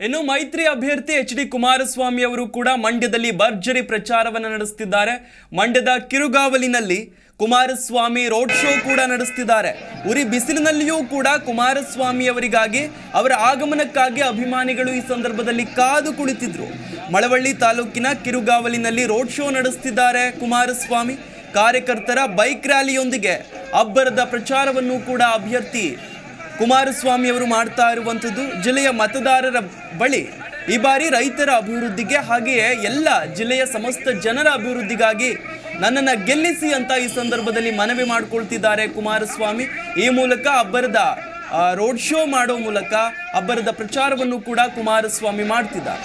ಇನ್ನು ಮೈತ್ರಿ ಅಭ್ಯರ್ಥಿ ಎಚ್ ಡಿ ಕುಮಾರಸ್ವಾಮಿ ಅವರು ಕೂಡ ಮಂಡ್ಯದಲ್ಲಿ ಭರ್ಜರಿ ಪ್ರಚಾರವನ್ನು ನಡೆಸುತ್ತಿದ್ದಾರೆ ಮಂಡ್ಯದ ಕಿರುಗಾವಲಿನಲ್ಲಿ ಕುಮಾರಸ್ವಾಮಿ ರೋಡ್ ಶೋ ಕೂಡ ನಡೆಸುತ್ತಿದ್ದಾರೆ ಉರಿ ಬಿಸಿಲಿನಲ್ಲಿಯೂ ಕೂಡ ಕುಮಾರಸ್ವಾಮಿ ಅವರಿಗಾಗಿ, ಅವರ ಆಗಮನಕ್ಕಾಗಿ ಅಭಿಮಾನಿಗಳು ಈ ಸಂದರ್ಭದಲ್ಲಿ ಕಾದು ಕುಳಿತಿದ್ರು. ಮಳವಳ್ಳಿ ತಾಲೂಕಿನ ಕಿರುಗಾವಲಿನಲ್ಲಿ ರೋಡ್ ಶೋ ನಡೆಸುತ್ತಿದ್ದಾರೆ ಕುಮಾರಸ್ವಾಮಿ. ಕಾರ್ಯಕರ್ತರ ಬೈಕ್ ರ್ಯಾಲಿಯೊಂದಿಗೆ ಅಬ್ಬರದ ಪ್ರಚಾರವನ್ನು ಕೂಡ ಅಭ್ಯರ್ಥಿ ಕುಮಾರಸ್ವಾಮಿ ಅವರು ಮಾಡ್ತಾ ಇರುವಂಥದ್ದು ಜಿಲ್ಲೆಯ ಮತದಾರರ ಬಳಿ ಈ ಬಾರಿ ರೈತರ ಅಭಿವೃದ್ಧಿಗೆ ಹಾಗೆಯೇ ಎಲ್ಲ ಜಿಲ್ಲೆಯ ಸಮಸ್ತ ಜನರ ಅಭಿವೃದ್ಧಿಗಾಗಿ ನನ್ನನ್ನು ಗೆಲ್ಲಿಸಿ ಅಂತ ಈ ಸಂದರ್ಭದಲ್ಲಿ ಮನವಿ ಮಾಡಿಕೊಳ್ತಿದ್ದಾರೆ ಕುಮಾರಸ್ವಾಮಿ. ಈ ಮೂಲಕ ಅಬ್ಬರದ ರೋಡ್ ಶೋ ಮಾಡೋ ಮೂಲಕ ಅಬ್ಬರದ ಪ್ರಚಾರವನ್ನು ಕೂಡ ಕುಮಾರಸ್ವಾಮಿ ಮಾಡ್ತಿದ್ದಾರೆ.